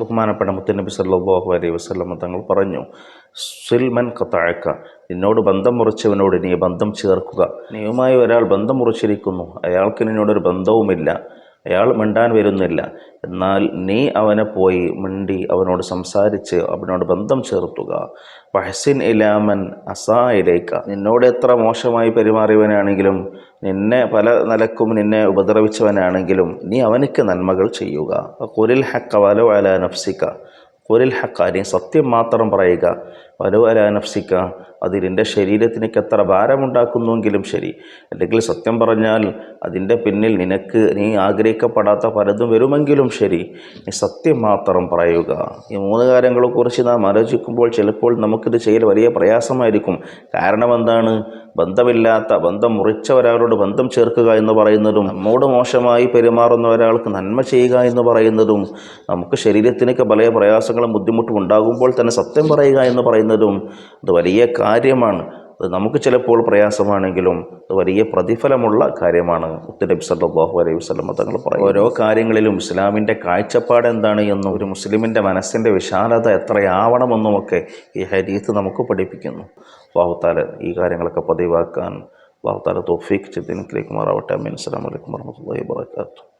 ബഹുമാനപ്പെട്ട മുത്തനബി സല്ലാഹു അലൈഹി വസ്ലമ തങ്ങൾ പറഞ്ഞു സുൽമൻ കത്താഴക്ക നിന്നോട് ബന്ധം മുറിച്ചവനോട് നീ ബന്ധം ചേർക്കുക. നീയുമായി ഒരാൾ ബന്ധം മുറിച്ചിരിക്കുന്നു. അയാൾക്ക് നിന്നോടൊരു ബന്ധവുമില്ല. അയാൾ മിണ്ടാൻ വരുന്നില്ല. എന്നാൽ നീ അവനെ പോയി മിണ്ടി അവനോട് സംസാരിച്ച് അവനോട് ബന്ധം ചേർത്തുക. വഹസിൻ ഇലാമൻ അസായിലേക്ക നിന്നോട് എത്ര മോശമായി പെരുമാറിയവനാണെങ്കിലും നിന്നെ പല നിലക്കും നിന്നെ ഉപദ്രവിച്ചവനാണെങ്കിലും നീ അവനക്ക് നന്മകൾ ചെയ്യുക. കുരിൽ ഹക്ക വലോ അല നഫ്സിക്ക കുരിൽ ഹക്ക നീ സത്യം മാത്രം പറയുക. വലോ അല നഫ്സിക്ക അതിലെന്റെ ശരീരത്തിനേക്ക് എത്ര ഭാരമുണ്ടാക്കുന്നുവെങ്കിലും ശരി. അല്ലെങ്കിൽ സത്യം പറഞ്ഞാൽ അതിന്റെ പിന്നിൽ നിനക്ക് നീ ആഗ്രഹിക്കപ്പെടാത്ത പലതും വരുമെങ്കിലും ശരി. നീ സത്യം മാത്രം പറയുക. ഈ മൂന്ന് കാര്യങ്ങളെക്കുറിച്ച് നാം ആലോചിക്കുമ്പോൾ ചിലപ്പോൾ നമുക്കിത് ചെയ്യൽ വലിയ പ്രയാസമായിരിക്കും. കാരണം എന്താണ്? ബന്ധമില്ലാത്ത ബന്ധം മുറിച്ച ഒരാളോട് ബന്ധം ചേർക്കുക എന്ന് പറയുന്നതും നമ്മോട് മോശമായി പെരുമാറുന്ന ഒരാൾക്ക് നന്മ ചെയ്യുക എന്ന് പറയുന്നതും നമുക്ക് ശരീരത്തിനൊക്കെ പല പ്രയാസങ്ങളും ബുദ്ധിമുട്ടും ഉണ്ടാകുമ്പോൾ തന്നെ സത്യം പറയുക എന്ന് പറയുന്നതും അത് വലിയ കാര്യമാണ്. അത് നമുക്ക് ചിലപ്പോൾ പ്രയാസമാണെങ്കിലും അത് വലിയ പ്രതിഫലമുള്ള കാര്യമാണ്. മുത്തനബി സല്ലല്ലാഹു അലൈഹി വസല്ലം തങ്ങൾ പറയും ഓരോ കാര്യങ്ങളിലും ഇസ്ലാമിന്റെ കാഴ്ചപ്പാട് എന്താണ് എന്നും ഒരു മുസ്ലിമിന്റെ മനസ്സിന്റെ വിശാലത എത്രയാവണമെന്നുമൊക്കെ ഈ ഹരീത്ത് നമുക്ക് പഠിപ്പിക്കുന്നു. വാഹുത്താല ഈ കാര്യങ്ങളൊക്കെ പതിവാക്കാൻ വാഹുത്താല തോഫീക്ക് ചിദ്ദിനിലേക്ക് മാറാവട്ടെ അമീൻ. അസ്സലാമു അലൈക്കും വറഹ്മത്തുള്ളാഹി വബറകാതുഹു.